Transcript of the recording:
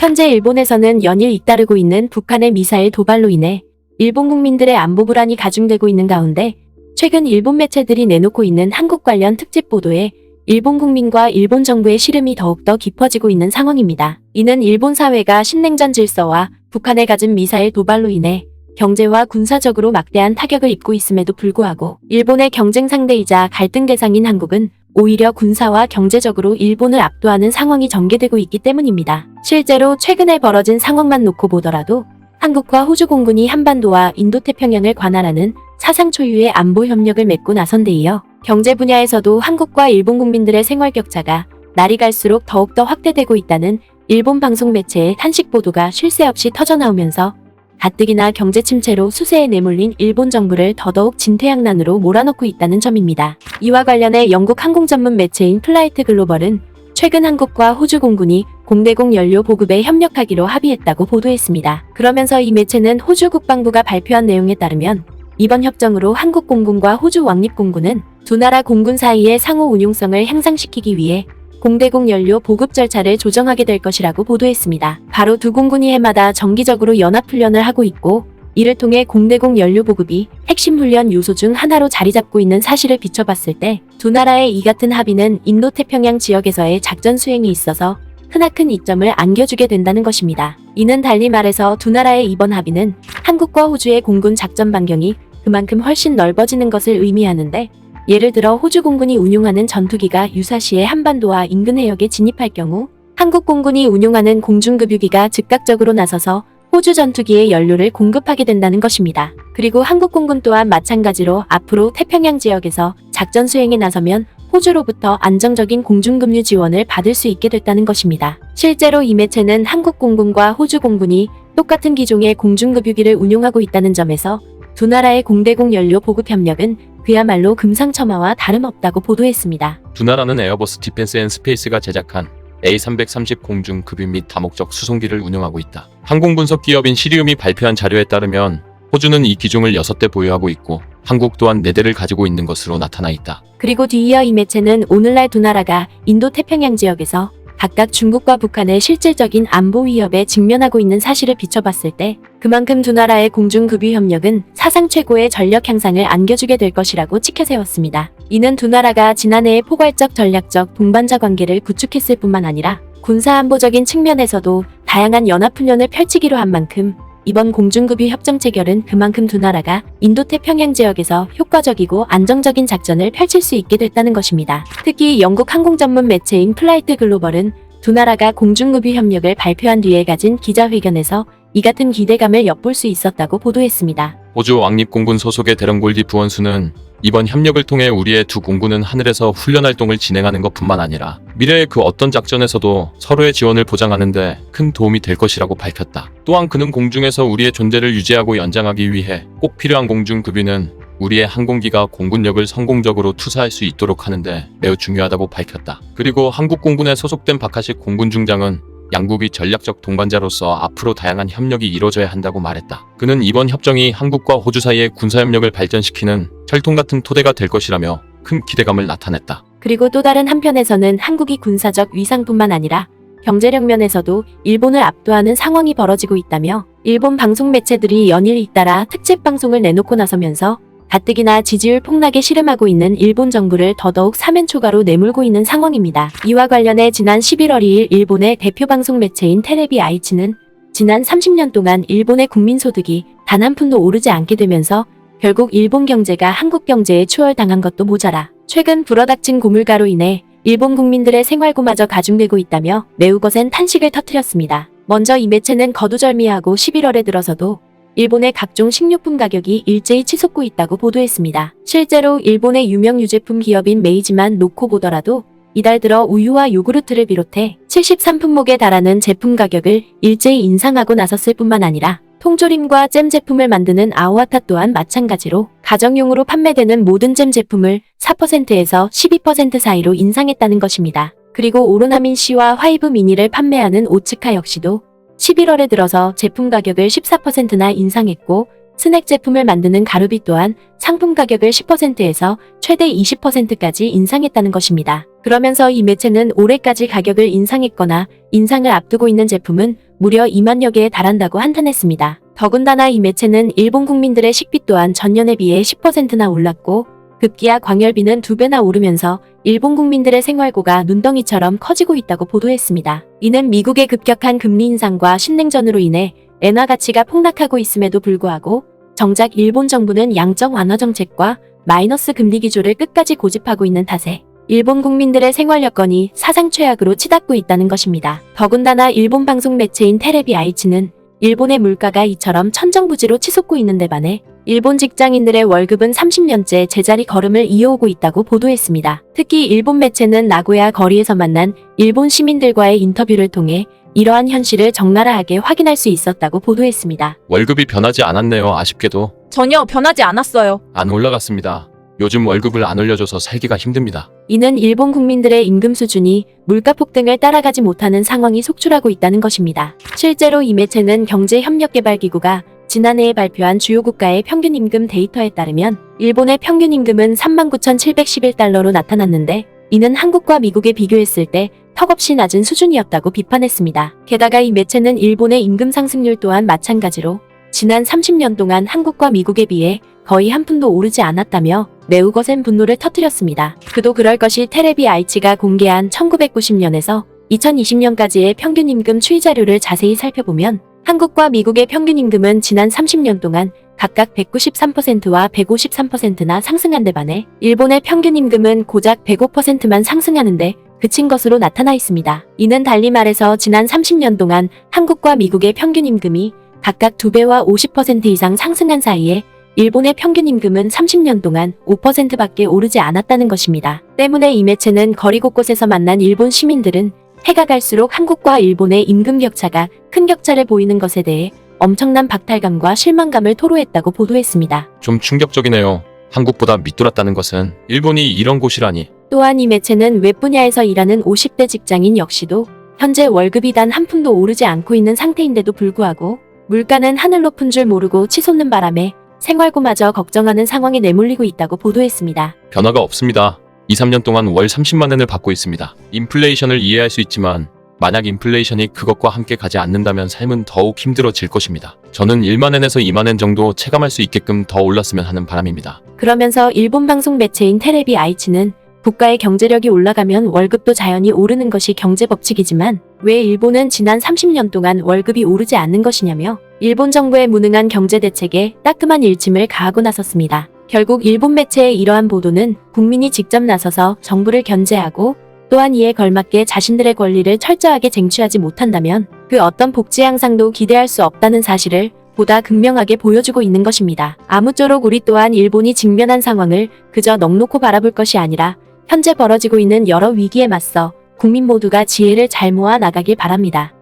현재 일본에서는 연일 잇따르고 있는 북한의 미사일 도발로 인해 일본 국민들의 안보 불안이 가중되고 있는 가운데 최근 일본 매체들이 내놓고 있는 한국 관련 특집 보도에 일본 국민과 일본 정부의 시름이 더욱더 깊어지고 있는 상황입니다. 이는 일본 사회가 신냉전 질서와 북한의 갖은 미사일 도발로 인해 경제와 군사적으로 막대한 타격을 입고 있음에도 불구하고 일본의 경쟁 상대이자 갈등 대상인 한국은 오히려 군사와 경제적으로 일본을 압도하는 상황이 전개되고 있기 때문입니다. 실제로 최근에 벌어진 상황만 놓고 보더라도 한국과 호주 공군이 한반도와 인도태평양을 관할하는 사상 초유의 안보 협력을 맺고 나선 데 이어 경제 분야에서도 한국과 일본 국민들의 생활 격차가 날이 갈수록 더욱더 확대되고 있다는 일본 방송 매체의 탄식 보도가 쉴 새 없이 터져나오면서 가뜩이나 경제 침체로 수세에 내몰린 일본 정부를 더더욱 진퇴양난으로 몰아넣고 있다는 점입니다. 이와 관련해 영국 항공 전문 매체인 플라이트 글로벌은 최근 한국과 호주 공군이 공대공 연료 보급에 협력하기로 합의했다고 보도했습니다. 그러면서 이 매체는 호주 국방부가 발표한 내용에 따르면 이번 협정으로 한국 공군과 호주 왕립 공군은 두 나라 공군 사이의 상호 운용성을 향상시키기 위해 공대공 연료 보급 절차를 조정하게 될 것이라고 보도했습니다. 바로 두 공군이 해마다 정기적으로 연합훈련을 하고 있고 이를 통해 공대공 연료 보급이 핵심 훈련 요소 중 하나로 자리 잡고 있는 사실을 비춰봤을 때 두 나라의 이 같은 합의는 인도태평양 지역에서의 작전 수행이 있어서 크나큰 이점을 안겨주게 된다는 것입니다. 이는 달리 말해서 두 나라의 이번 합의는 한국과 호주의 공군 작전 반경이 그만큼 훨씬 넓어지는 것을 의미하는데 예를 들어 호주 공군이 운용하는 전투기가 유사시에 한반도와 인근 해역에 진입할 경우 한국 공군이 운용하는 공중급유기가 즉각적으로 나서서 호주 전투기에 연료를 공급하게 된다는 것입니다. 그리고 한국 공군 또한 마찬가지로 앞으로 태평양 지역에서 작전 수행에 나서면 호주로부터 안정적인 공중급유 지원을 받을 수 있게 됐다는 것입니다. 실제로 이 매체는 한국 공군과 호주 공군이 똑같은 기종의 공중급유기를 운용하고 있다는 점에서 두 나라의 공대공 연료 보급 협력은 그야말로 금상첨화와 다름없다고 보도했습니다. 두 나라는 에어버스 디펜스 앤 스페이스가 제작한 A330 공중 급유 및 다목적 수송기를 운영하고 있다. 항공 분석 기업인 시리움이 발표한 자료에 따르면 호주는 이 기종을 6대 보유하고 있고 한국 또한 4대를 가지고 있는 것으로 나타나 있다. 그리고 뒤이어 이 매체는 오늘날 두 나라가 인도 태평양 지역에서 각각 중국과 북한의 실질적인 안보 위협에 직면하고 있는 사실을 비춰봤을 때 그만큼 두 나라의 공중급유 협력은 사상 최고의 전력 향상을 안겨주게 될 것이라고 치켜세웠습니다. 이는 두 나라가 지난해에 포괄적 전략적 동반자 관계를 구축했을 뿐만 아니라 군사안보적인 측면에서도 다양한 연합훈련을 펼치기로 한 만큼 이번 공중급유 협정 체결은 그만큼 두 나라가 인도태평양 지역에서 효과적이고 안정적인 작전을 펼칠 수 있게 됐다는 것입니다. 특히 영국 항공 전문 매체인 플라이트 글로벌은 두 나라가 공중급유 협력을 발표한 뒤에 가진 기자회견에서 이 같은 기대감을 엿볼 수 있었다고 보도했습니다. 호주 왕립공군 소속의 대령골디 부원수는 이번 협력을 통해 우리의 두 공군은 하늘에서 훈련 활동을 진행하는 것뿐만 아니라 미래의 그 어떤 작전에서도 서로의 지원을 보장하는데 큰 도움이 될 것이라고 밝혔다. 또한 그는 공중에서 우리의 존재를 유지하고 연장하기 위해 꼭 필요한 공중 급유는 우리의 항공기가 공군력을 성공적으로 투사할 수 있도록 하는데 매우 중요하다고 밝혔다. 그리고 한국 공군에 소속된 박하식 공군 중장은 양국이 전략적 동반자로서 앞으로 다양한 협력이 이루어져야 한다고 말했다. 그는 이번 협정이 한국과 호주 사이의 군사협력을 발전시키는 철통 같은 토대가 될 것이라며 큰 기대감을 나타냈다. 그리고 또 다른 한편에서는 한국이 군사적 위상뿐만 아니라 경제력 면에서도 일본을 압도하는 상황이 벌어지고 있다며 일본 방송 매체들이 연일 잇따라 특집 방송을 내놓고 나서면서 가뜩이나 지지율 폭락에 실험하고 있는 일본 정부를 더더욱 사면초가로 내몰고 있는 상황입니다. 이와 관련해 지난 11월 2일 일본의 대표 방송 매체인 테레비 아이치는 지난 30년 동안 일본의 국민소득이 단 한 푼도 오르지 않게 되면서 결국 일본 경제가 한국 경제에 추월당한 것도 모자라 최근 불어닥친 고물가로 인해 일본 국민들의 생활고마저 가중되고 있다며 매우 거센 탄식을 터뜨렸습니다. 먼저 이 매체는 거두절미하고 11월에 들어서도 일본의 각종 식료품 가격이 일제히 치솟고 있다고 보도했습니다. 실제로 일본의 유명 유제품 기업인 메이지만 놓고 보더라도 이달 들어 우유와 요구르트를 비롯해 73품목에 달하는 제품 가격을 일제히 인상하고 나섰을 뿐만 아니라 통조림과 잼 제품을 만드는 아오아타 또한 마찬가지로 가정용으로 판매되는 모든 잼 제품을 4%에서 12% 사이로 인상했다는 것입니다. 그리고 오로나민 C와 화이브 미니를 판매하는 오츠카 역시도 11월에 들어서 제품 가격을 14%나 인상했고 스낵 제품을 만드는 가루비 또한 상품 가격을 10%에서 최대 20%까지 인상했다는 것입니다. 그러면서 이 매체는 올해까지 가격을 인상했거나 인상을 앞두고 있는 제품은 무려 2만여 개에 달한다고 한탄했습니다. 더군다나 이 매체는 일본 국민들의 식비 또한 전년에 비해 10%나 올랐고 급기야 광열비는 두 배나 오르면서 일본 국민들의 생활고가 눈덩이처럼 커지고 있다고 보도했습니다. 이는 미국의 급격한 금리 인상과 신냉전으로 인해 엔화 가치가 폭락하고 있음에도 불구하고 정작 일본 정부는 양적 완화 정책과 마이너스 금리 기조를 끝까지 고집하고 있는 탓에 일본 국민들의 생활 여건이 사상 최악으로 치닫고 있다는 것입니다. 더군다나 일본 방송 매체인 테레비 아이치는 일본의 물가가 이처럼 천정부지로 치솟고 있는데 반해 일본 직장인들의 월급은 30년째 제자리 걸음을 이어오고 있다고 보도했습니다. 특히 일본 매체는 나고야 거리에서 만난 일본 시민들과의 인터뷰를 통해 이러한 현실을 적나라하게 확인할 수 있었다고 보도했습니다. 월급이 변하지 않았네요. 아쉽게도 전혀 변하지 않았어요. 안 올라갔습니다. 요즘 월급을 안 올려줘서 살기가 힘듭니다. 이는 일본 국민들의 임금 수준이 물가 폭등을 따라가지 못하는 상황이 속출하고 있다는 것입니다. 실제로 이 매체는 경제협력개발기구가 지난해에 발표한 주요 국가의 평균 임금 데이터에 따르면 일본의 평균 임금은 39,711달러로 나타났는데 이는 한국과 미국에 비교했을 때 턱없이 낮은 수준이었다고 비판했습니다. 게다가 이 매체는 일본의 임금 상승률 또한 마찬가지로 지난 30년 동안 한국과 미국에 비해 거의 한 푼도 오르지 않았다며 매우 거센 분노를 터뜨렸습니다. 그도 그럴 것이 테레비 아이치가 공개한 1990년에서 2020년까지의 평균 임금 추이 자료를 자세히 살펴보면 한국과 미국의 평균 임금은 지난 30년 동안 각각 193%와 153%나 상승한 데 반해 일본의 평균 임금은 고작 105%만 상승하는데 그친 것으로 나타나 있습니다. 이는 달리 말해서 지난 30년 동안 한국과 미국의 평균 임금이 각각 2배와 50% 이상 상승한 사이에 일본의 평균 임금은 30년 동안 5%밖에 오르지 않았다는 것입니다. 때문에 이 매체는 거리 곳곳에서 만난 일본 시민들은 해가 갈수록 한국과 일본의 임금 격차가 큰 격차를 보이는 것에 대해 엄청난 박탈감과 실망감을 토로했다고 보도했습니다. 좀 충격적이네요. 한국보다 밑돌았다는 것은 일본이 이런 곳이라니. 또한 이 매체는 웹 분야에서 일하는 50대 직장인 역시도 현재 월급이 단 한 푼도 오르지 않고 있는 상태인데도 불구하고 물가는 하늘 높은 줄 모르고 치솟는 바람에 생활고마저 걱정하는 상황에 내몰리고 있다고 보도했습니다. 변화가 없습니다. 2, 3년 동안 월 30만 원을 받고 있습니다. 인플레이션을 이해할 수 있지만 만약 인플레이션이 그것과 함께 가지 않는다면 삶은 더욱 힘들어질 것입니다. 저는 1만 엔에서 2만 엔 정도 체감할 수 있게끔 더 올랐으면 하는 바람입니다. 그러면서 일본 방송 매체인 테레비 아이치는 국가의 경제력이 올라가면 월급도 자연히 오르는 것이 경제 법칙이지만 왜 일본은 지난 30년 동안 월급이 오르지 않는 것이냐며 일본 정부의 무능한 경제 대책에 따끔한 일침을 가하고 나섰습니다. 결국 일본 매체의 이러한 보도는 국민이 직접 나서서 정부를 견제하고 또한 이에 걸맞게 자신들의 권리를 철저하게 쟁취하지 못한다면 그 어떤 복지 향상도 기대할 수 없다는 사실을 보다 극명하게 보여주고 있는 것입니다. 아무쪼록 우리 또한 일본이 직면한 상황을 그저 넋놓고 바라볼 것이 아니라 현재 벌어지고 있는 여러 위기에 맞서 국민 모두가 지혜를 잘 모아 나가길 바랍니다.